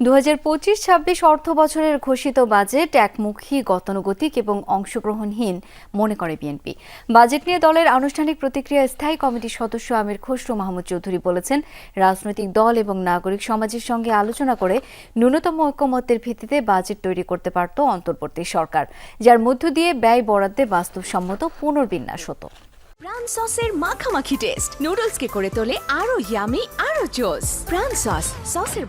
দু পঁচিশ ছাব্বিশ অর্থ বছরের ঘোষিত বাজেট একমুখী, গতানুগতিক এবং অংশগ্রহণহীন মনে করে বিএনপি। বাজেট নিয়ে দলের আনুষ্ঠানিক প্রতিক্রিয়া স্থায়ী কমিটির সদস্য আমির খসরু মাহমুদ চৌধুরী বলেছেন, রাজনৈতিক দল এবং নাগরিক সমাজের সঙ্গে আলোচনা করে ন্যূনতম ঐক্যমত্যের ভিত্তিতে বাজেট তৈরি করতে পারত অন্তর্বর্তী সরকার, যার মধ্য দিয়ে ব্যয় বরাদ্দে বাস্তবসম্মত পুনর্বিন্যাস হতো। প্রাণ সসের মাখামাখি টেস্ট, নুডলসকে করে তোলে আরও ইয়ামি আরও জোস। প্রাণ সস, সসের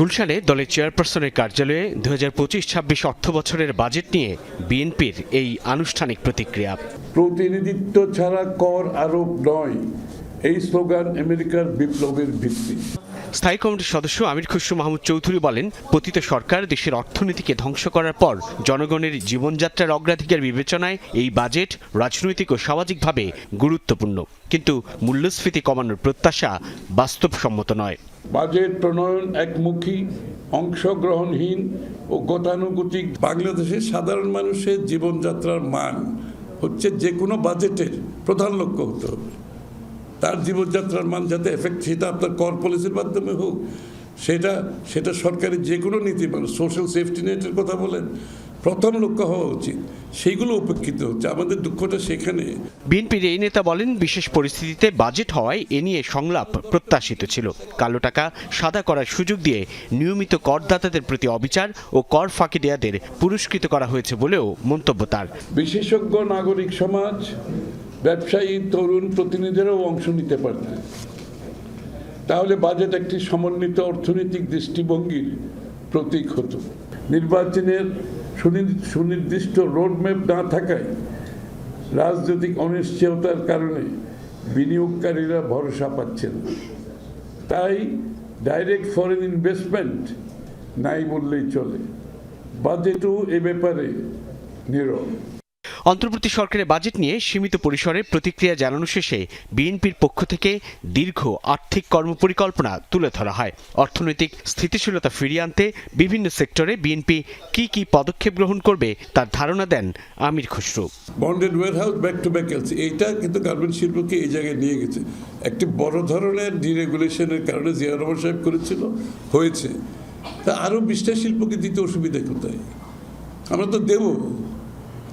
গুলশানে দলের চেয়ারপারসনের কার্যালয়ে দু হাজার পঁচিশ ছাব্বিশ অর্থ বছরের বাজেট নিয়ে বিএনপির এই আনুষ্ঠানিক প্রতিক্রিয়া। প্রতিনিধিত্ব ছাড়া কর আরোপ নয় এই স্লোগান আমেরিকার বিপ্লবের ভিত্তি। স্থায়ী কমিটির সদস্য আমির খসরু মাহমুদ চৌধুরী বলেন পতিত সরকার দেশের অর্থনীতিকে ধ্বংস করার পর জনগণের জীবনযাত্রার অগ্রাধিকার বিবেচনায় এই বাজেট রাজনৈতিক ও সামাজিকভাবে গুরুত্বপূর্ণ। কিন্তু মূল্যস্ফীতি কমানোর প্রত্যাশা বাস্তবসম্মত নয়। বাজেট প্রণয়ন একমুখী, অংশগ্রহণহীন ও গতানুগতিক। বাংলাদেশের সাধারণ মানুষের জীবনযাত্রার মান হচ্ছে যে কোনো বাজেটের প্রধান লক্ষ্য হতে হবে। তার জীবনযাত্রার মান যাতে এফেক্ট সেটা আপনার কর পলিসির মাধ্যমে হোক, সেটা সেটা সরকারের যে কোনো নীতি মানে সোশ্যাল সেফটি নেটের কথা বলেন প্রথম লক্ষ্য হওয়া উচিত। সেইগুলো উপেক্ষিত হচ্ছে। আমাদের দুঃখটা সেখানে। বিএনপির এই নেতা বলেন বিশেষ পরিস্থিতিতে বাজেট হওয়ায় এ নিয়ে সংলাপ প্রত্যাশিত ছিল। কালো টাকা সাদা করার সুযোগ দিয়ে নিয়মিত করদাতাদের প্রতি অবিচার ও কর ফাঁকি দেয়াদের পুরস্কৃত করা হয়েছে বলেও মন্তব্য তার। বিশেষজ্ঞ নাগরিক সমাজ ব্যবসায়ী তরুণ প্রতিনিধিরাও অংশ নিতে পারতেন। তাহলে বাজেট একটি সমন্বিত অর্থনৈতিক দৃষ্টিভঙ্গির প্রতীক হতো। নির্বাচনের সুনির্দিষ্ট রোডম্যাপ না থাকায় রাজনৈতিক অনিশ্চয়তার কারণে বিনিয়োগকারীরা ভরসা পাচ্ছেন তাই ডাইরেক্ট ফরেন ইনভেস্টমেন্ট নাই বললেই চলে। বাজেটও এ ব্যাপারে নীরব। অন্তর্বর্তী সরকারের বাজেট নিয়ে সীমিত পরিসরে প্রতিক্রিয়া জানানো শেষে বিএনপির পক্ষ থেকে দীর্ঘ আর্থিক কর্মপরিকল্পনা তুলে ধরা হয়। অর্থনৈতিক স্থিতিশীলতা ফিরিয়ে আনতে বিভিন্ন সেক্টরে বিএনপি কি কি পদক্ষেপ গ্রহণ করবে তার ধারণা দেন Amir Khasru. Bonded warehouse back to back LC এইটা কিন্তু গার্মেন্ট শিল্পকে এই জায়গায় নিয়ে গেছে। একটি বড় ধরনের ডিরেগুলেশনের কারণে জিয়া রহমান সাহেব করেছিল, হয়েছে। তা আরও বিশটা শিল্পকে দিতে অসুবিধা কোথায়? আমরা তো দেব।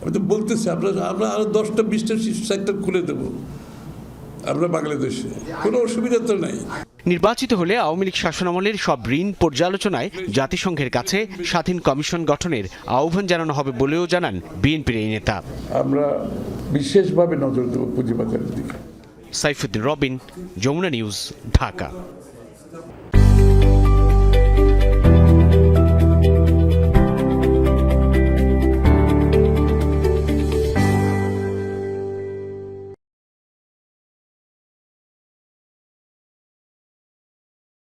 আমি তো বলতেছি আমরা আমরা আরও দশটা বিশটা সেক্টর খুলে দেব। আমরা বাংলাদেশে। কোনো অসুবিধা তো নাই। নির্বাচিত হলে আওয়ামী লীগ শাসনামলের সব ঋণ পর্যালোচনায় জাতিসংঘের কাছে স্বাধীন কমিশন গঠনের আহ্বান জানানো হবে বলেও জানান বিএনপির এই নেতা। আমরা বিশেষভাবে নজর দেবো পুঁজিবাজারের দিকে। সাইফুদ্দিন রবিন যমুনা নিউজ ঢাকা।